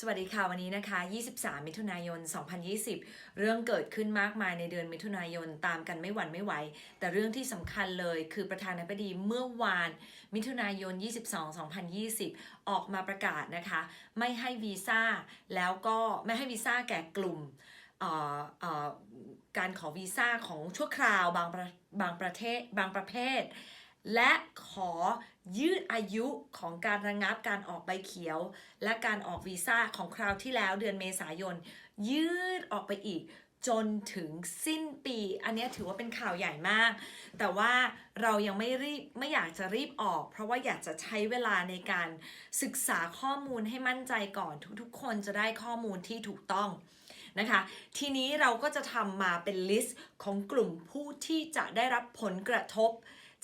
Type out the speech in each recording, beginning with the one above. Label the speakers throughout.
Speaker 1: สวัสดีค่ะวันนี้นะคะ 23 มิถุนายน 2020 เรื่องเกิดขึ้นมากมายในเดือนมิถุนายนตามกันไม่หวั่นไม่ไหว แต่เรื่องที่สำคัญเลยคือประธานาธิบดีเมื่อวาน มิถุนายน 22 2020 ออกมาประกาศนะคะ ไม่ให้วีซ่าแล้วก็ไม่ให้วีซ่าแก่กลุ่มการขอวีซ่าของชั่วคราวบางบางประเทศบางประเภท และขอยืดอายุของการระงับการออกใบเขียว และการออกวีซ่าของคราวที่แล้วเดือนเมษายน ยืดออกไปอีกจนถึงสิ้นปี อันนี้ถือว่าเป็นข่าวใหญ่มาก แต่ว่าเรายังไม่รีบไม่อยากจะรีบออก เพราะว่าอยากจะใช้เวลาในการศึกษาข้อมูลให้มั่นใจก่อน ทุกๆ คนจะได้ข้อมูลที่ถูกต้องนะคะ ทีนี้เราก็จะทำมาเป็นลิสต์ของกลุ่มผู้ที่จะได้รับผลกระทบ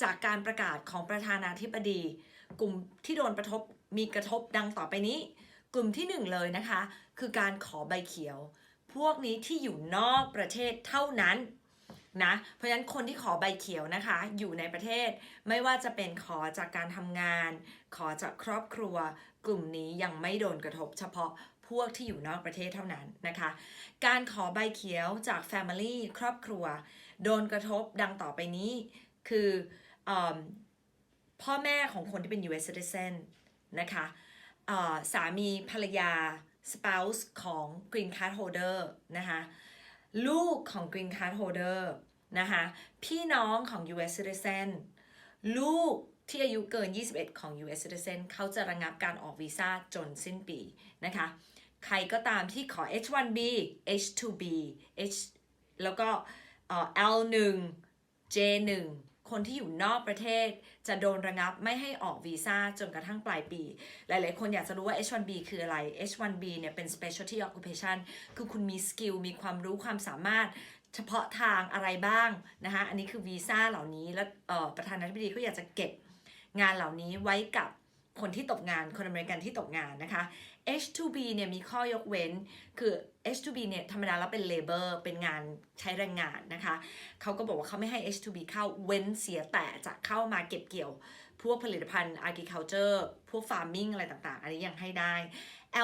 Speaker 1: จากการประกาศของประธานาธิบดี กลุ่มที่โดนกระทบมีกระทบดังต่อไปนี้ กลุ่มที่หนึ่งเลยนะคะ คือการขอใบเขียว พวกนี้ที่อยู่นอกประเทศเท่านั้นนะเพราะฉะนั้นคนที่ขอใบเขียวนะคะ อยู่ในประเทศไม่ว่าจะเป็นขอจากการทำงาน ขอจากครอบครัว กลุ่มนี้ยังไม่โดนกระทบ เฉพาะพวกที่อยู่นอกประเทศเท่านั้นนะคะ การขอใบเขียวจาก Family ครอบครัว โดนกระทบดังต่อไปนี้ คืออพ่อแม่ของคนที่เป็น US citizen นะคะสามีภรรยา spouse ของ green card holder นะคะลูกของ green card holder นะคะพี่น้องของ US citizen ลูกที่อายุเกิน 21 ของ US citizen เขาจะระงับการออกวีซ่าจนสิ้นปีนะคะใครก็ตามที่ขอ H1B H2B H แล้วก็เอ่อ L1 J1 คนที่อยู่นอกประเทศจะโดนระงับไม่ให้ออกวีซ่าจนกระทั่งปลายปี หลาย ๆ คนอยากจะรู้ว่า H1B คืออะไร H1B เนี่ยเป็น specialty occupation คือคุณมีสกิลมีความรู้ความสามารถเฉพาะทางอะไรบ้างนะคะ อันนี้คือวีซ่าเหล่านี้ และประธานาธิบดีก็อยากจะเก็บงานเหล่านี้ไว้กับ คนที่ตกงานคนอเมริกันที่ตกงานนะคะ H2B เนี่ยมีข้อยกเว้น คือ H2B เนี่ยธรรมดาแล้วเป็น labor เป็นงานใช้แรงงานนะคะ เขาก็บอกว่าเขาไม่ให้ H2B เข้าเว้นเสียแต่จะเข้ามาเก็บเกี่ยว พวกผลิตภัณฑ์ agriculture พวก farming อะไรต่างๆ อันนี้ยังให้ได้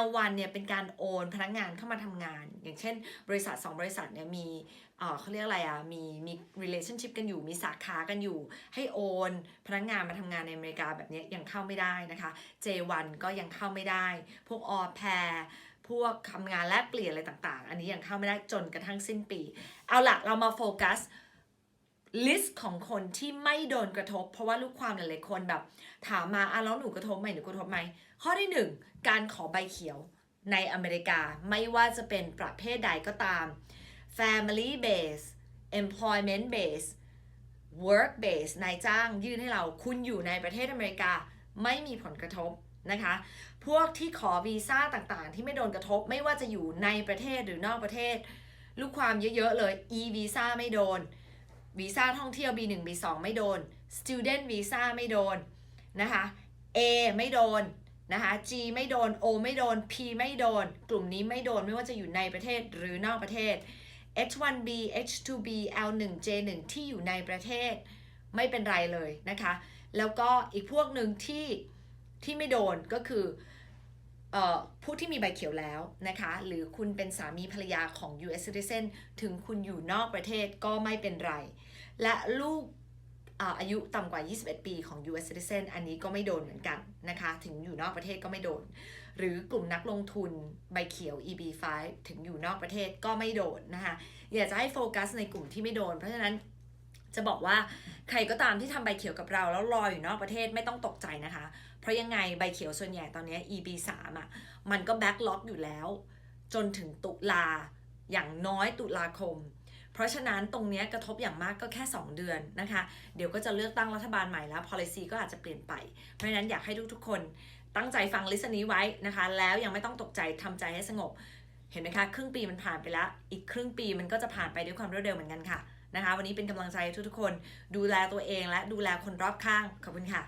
Speaker 1: L1 เนี่ยเป็นการโอนพนักงานเข้ามาทำงาน อย่างเช่น บริษัท 2 บริษัทเนี่ยมีเอ่อเขาเรียกอะไรอะ มีมี relationship กันอยู่ มีสาขากันอยู่ ให้โอนพนักงานมาทำงานในอเมริกาแบบนี้ยังเข้าไม่ได้นะคะ J1 ก็ยังเข้าไม่ได้ พวกออแพรพวกทำงานแลกเปลี่ยนอะไรต่างๆ อันนี้ยังเข้าไม่ได้จนกระทั่งสิ้นปี เอาล่ะเรามาโฟกัส ลิสต์ของคนที่ไม่โดนกระทบ เพราะว่าลูกความหลายๆคนแบบ ถามมาอะแล้วหนูกระทบไหมหนูกระทบไหมข้อที่หนึ่งการขอใบเขียวในอเมริกาไม่ว่าจะเป็นประเภทใดก็ตาม family base employment base work base นายจ้างยื่นให้เราคุณอยู่ในประเทศอเมริกาไม่มีผลกระทบนะคะ พวกที่ขอวีซ่าต่างๆ ที่ไม่โดนกระทบไม่ว่าจะอยู่ในประเทศหรือนอกประเทศ ลูกความเยอะๆเลย e visa ไม่โดน วีซ่าท่องเที่ยว B1 B2 ไม่โดน student visa ไม่โดนนะคะ A ไม่โดนนะคะ G ไม่โดน O ไม่โดน P ไม่โดน กลุ่มนี้ไม่โดนไม่ว่าจะอยู่ในประเทศหรือนอกประเทศ H1B H2B L1 J1 ที่อยู่ในประเทศไม่เป็นไรเลยนะคะ แล้วก็อีกพวกหนึ่งที่ที่ไม่โดนก็คือเอ่อ ผู้ที่มีใบเขียวแล้วนะคะ หรือคุณเป็นสามีภรรยาของ US citizen ถึงคุณอยู่นอกประเทศก็ไม่เป็นไร และลูกอายุต่ำกว่า 21 ปีของ US citizen อันนี้ก็ไม่โดนเหมือนกันนะคะ ถึงอยู่นอกประเทศก็ไม่โดน หรือกลุ่มนักลงทุนใบเขียว EB5 ถึงอยู่นอกประเทศก็ไม่โดนนะคะ อยากจะให้โฟกัสในกลุ่มที่ไม่โดน เพราะฉะนั้นจะบอกว่าใครก็ตามที่ทำใบเขียวกับเราแล้วรออยู่นอกประเทศไม่ต้องตกใจนะคะ เพราะยังไงใบเขียวส่วนใหญ่ตอนนี้ EB3 อะมันก็แบ็กล็อกอยู่แล้ว จนถึงตุลาอย่างน้อยตุลาคม เพราะฉะนั้นตรงนี้กระทบอย่างมากก็แค่ 2 เดือนนะคะ เดี๋ยวก็จะเลือกตั้งรัฐบาลใหม่แล้ว policy ก็อาจจะเปลี่ยนไป เพราะฉะนั้นอยากให้ทุกๆคนตั้งใจฟังลิสต์นี้ไว้นะคะ แล้วยังไม่ต้องตกใจทำใจให้สงบ เห็นไหมคะครึ่งปีมันผ่านไปแล้ว อีกครึ่งปีมันก็จะผ่านไปด้วยความรวดเร็วเหมือนกันค่ะนะคะ วันนี้เป็นกำลังใจให้ทุกๆคน ดูแลตัวเองและดูแลคนรอบข้างขอบคุณค่ะ